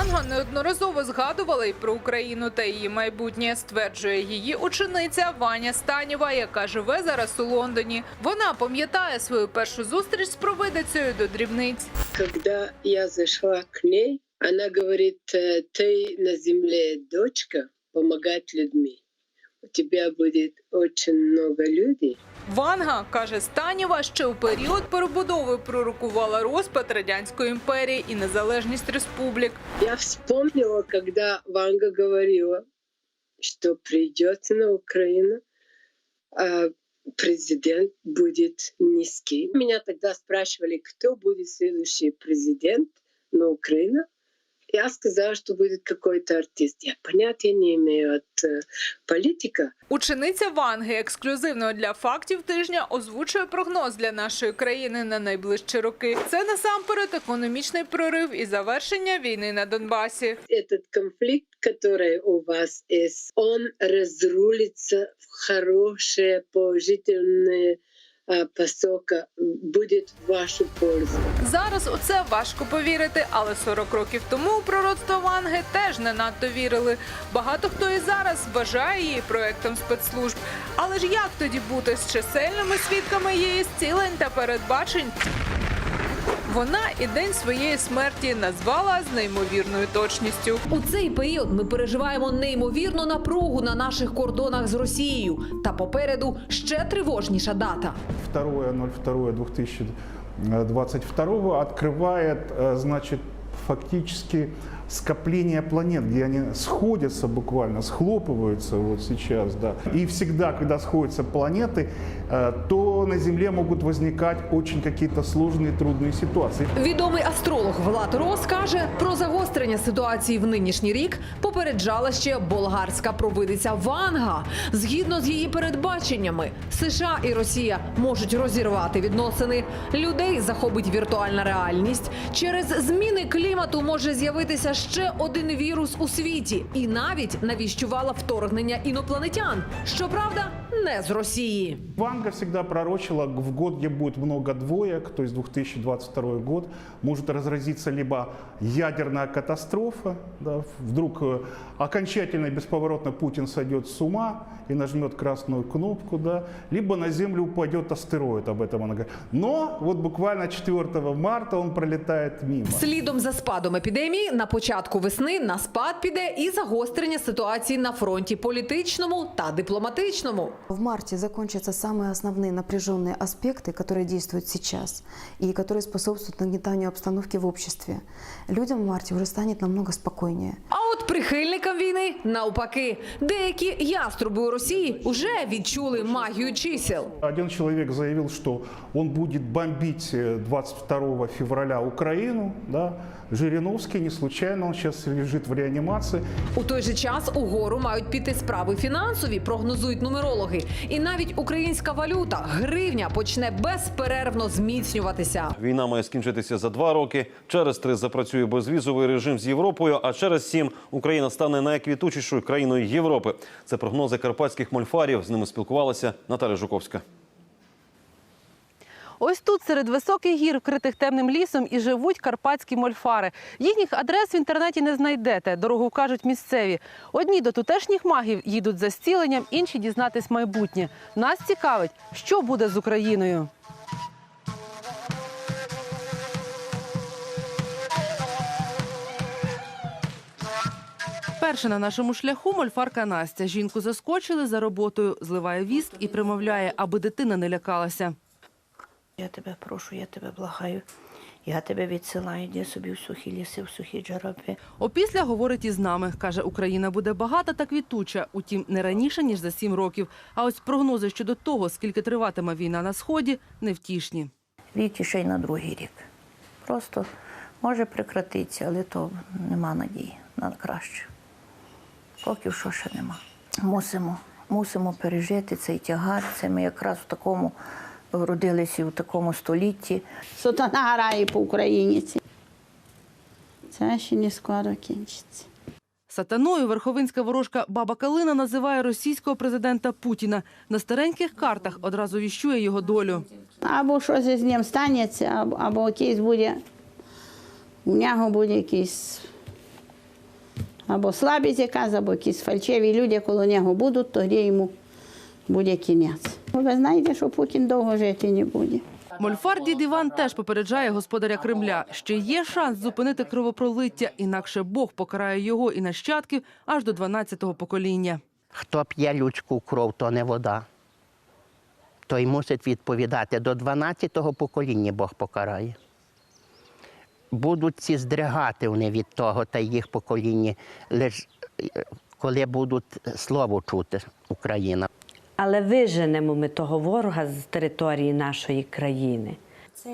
Ванга неодноразово згадувала й про Україну та її майбутнє. Стверджує її учениця Ваня Станєва, яка живе зараз у Лондоні. Вона пам'ятає свою першу зустріч з провидицею до дрібниць. Когда я зашла к ней, она говорит, «Э, ты на земле дочка, помогать людьми. У тебя будет очень много людей. Ванга каже Станєва, ще у період перебудови пророкувала розпад радянської імперії і незалежність республік. Я вспомнила, когда Ванга говорила, что придет на Украину, а президент будет низкий. Меня тогда спрашивали, кто будет следующий президент на Украину. Я сказала, что будет какой-то артист. Я понятия не имею от э, политика. Учениця Ванги ексклюзивно для фактів тижня озвучує прогноз для нашої країни на найближчі роки. Це насамперед економічний прорив і завершення війни на Донбасі. Этот конфликт, который у вас есть, он разрулится в хорошие, положительные а, буде в вашу пользу. Зараз у це важко повірити, але 40 років тому у пророцтво Ванги теж не надто вірили. Багато хто і зараз вважає її проектом спецслужб. Але ж як тоді бути з чисельними свідками її зцілень та передбачень? Вона і день своєї смерті назвала з неймовірною точністю. У цей період ми переживаємо неймовірну напругу на наших кордонах з Росією. Та попереду ще тривожніша дата. 2.02.2022 відкриває, значить, фактично фактически скопление планет, где они сходятся буквально, схлопываются вот сейчас, да. И всегда, когда сходятся планеты, э, то на Земле могут возникать очень какие-то сложные, трудные ситуации. Відомий астролог Влад Рос каже, про загострення ситуації в нинішній рік попереджала ще болгарська провидиця Ванга. Згідно з її передбаченнями, США і Росія можуть розірвати відносини. Людей захопить віртуальна реальність. Через зміни клімату може з'явитися ще один вірус у світі, і навіть навіщувала вторгнення інопланетян. Щоправда, не з Росії. Ванга всегда пророчила в год, где будет много двоек, то есть 2022 год, может разразиться либо ядерная катастрофа, да, вдруг э, окончательно и бесповоротно Путин сойдет с ума и нажмет красную кнопку, да, либо на Землю упадет астероид, об этом она говорит. Но вот буквально 4 марта он пролетает мимо. Слідом за спадом епідемії на початку весни на спад піде і загострення ситуації на фронті політичному та дипломатичному. В марте закончатся самые основные напряженные аспекты, которые действуют сейчас и которые способствуют нагнетанию обстановки в обществе. Людям в марте уже станет намного спокойнее. А от прихильникам війни навпаки, деякі яструби у Росії вже відчули магію чисел. Один человек заявил, что он будет бомбить э, 22 февраля Украину, да, Жириновский, не случайно, он сейчас лежит в реанимации. У той же час угору мають піти справи фінансові, прогнозують нумерологи. І навіть українська валюта гривня почне безперервно зміцнюватися. Війна має скінчитися за два роки. Через три запрацює безвізовий режим з Європою. А через сім Україна стане найквітучішою країною Європи. Це прогнози карпатських мольфарів. З ними спілкувалася Наталя Жуковська. Ось тут, серед високих гір, вкритих темним лісом, і живуть карпатські мольфари. Їхніх адрес в інтернеті не знайдете. Дорогу кажуть місцеві. Одні до тутешніх магів їдуть за зціленням, інші дізнатись майбутнє. Нас цікавить, що буде з Україною. Перша на нашому шляху мольфарка Настя. Жінку заскочили за роботою, зливає віск і примовляє, аби дитина не лякалася. Я тебе прошу, я тебе благаю. Я тебе відсилаю, йди собі в сухі ліси, в сухі джараби. Опісля говорить із нами. Каже, Україна буде багата та квітуча, утім, не раніше, ніж за сім років. А ось прогнози щодо того, скільки триватиме війна на Сході, невтішні. Рік і ще й на другий рік. Просто може прекратитися, але то нема надії на краще. Поки що ще нема. Мусимо, мусимо пережити цей тягар. Це ми якраз в такому родилися в такому столітті. Сатана грає по українці. Це ще не скоро кінчиться. Сатаною верховинська ворожка Баба Калина називає російського президента Путіна. На стареньких картах одразу віщує його долю. Або щось з ним станеться, або, або якийсь буде, у нього буде якийсь Або слабість якась, або якісь фальшиві люди коло нього будуть, тоді йому буде кінець. Ви знаєте, що Путін довго жити не буде. Мольфар дід Іван теж попереджає господаря Кремля. Ще є шанс зупинити кровопролиття, інакше Бог покарає його і нащадків аж до 12-го покоління. Хто п'є людську кров, то не вода. Той мусить відповідати. До 12-го покоління Бог покарає. Будуть ці здригати вони від того та їх покоління, лише коли будуть слово чути Україна. Але виженемо ми того ворога з території нашої країни.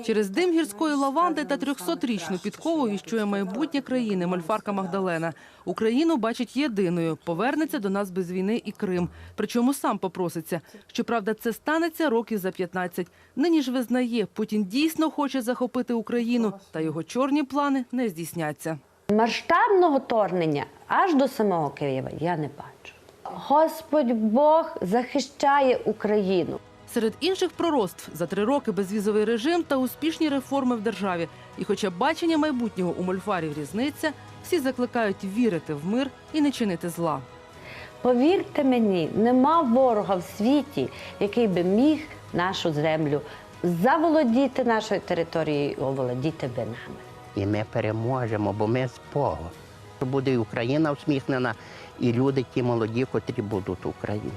Через дим гірської лаванди та 300-річну підкову віщує майбутнє країни Мольфарка Магдалена. Україну бачить єдиною. Повернеться до нас без війни і Крим. Причому сам попроситься. Щоправда, це станеться років за 15. Нині ж визнає, Путін дійсно хоче захопити Україну, та його чорні плани не здійсняться. Масштабного торгнення аж до самого Києва я не бачу. Господь Бог захищає Україну. Серед інших пророцтв за три роки безвізовий режим та успішні реформи в державі. І хоча бачення майбутнього у мольфарів різниця, всі закликають вірити в мир і не чинити зла. Повірте мені, нема ворога в світі, який би міг нашу землю заволодіти нашою територією, і оволодіти би нами. І ми переможемо, бо ми з Богом. Буде і Україна усміхнена, і люди ті молоді, котрі будуть в Україні.